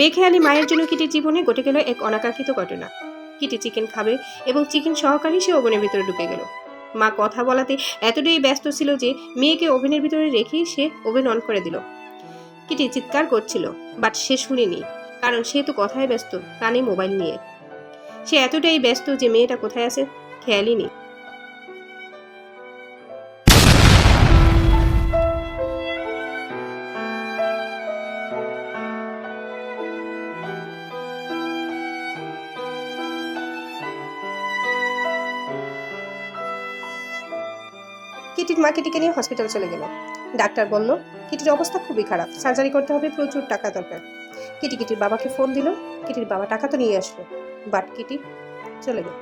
বেখেয়ালি মায়ের জন্য কিটির জীবনে ঘটে গেল এক অনাকাঙ্ক্ষিত ঘটনা। কিটি চিকেন খাবে এবং চিকেন সহকারী সে ওভেনের ভিতরে ঢুকে গেল। মা কথা বলাতে এতটাই ব্যস্ত ছিল যে মেয়েকে ওভেনের ভিতরে রেখেই সে ওভেন অন করে দিল। কিটি চিৎকার করছিল, বাট সে শুনেনি, কারণ সে তো কথায় ব্যস্ত, কানে মোবাইল নিয়ে। সে এতটাই ব্যস্ত যে মেয়েটা কোথায় আছে, খেয়ালই নেই। কিটির মা কিটিকে নিয়ে হসপিটাল চলে গেল। ডাক্তার বলল, কিটির অবস্থা খুবই খারাপ সার্জারি করতে হবে, প্রচুর টাকা দরকার। কিটি কিটির বাবাকে ফোন দিল, কিটির বাবা টাকা তো নিয়ে আসলো বাট কিটি চলে গেল।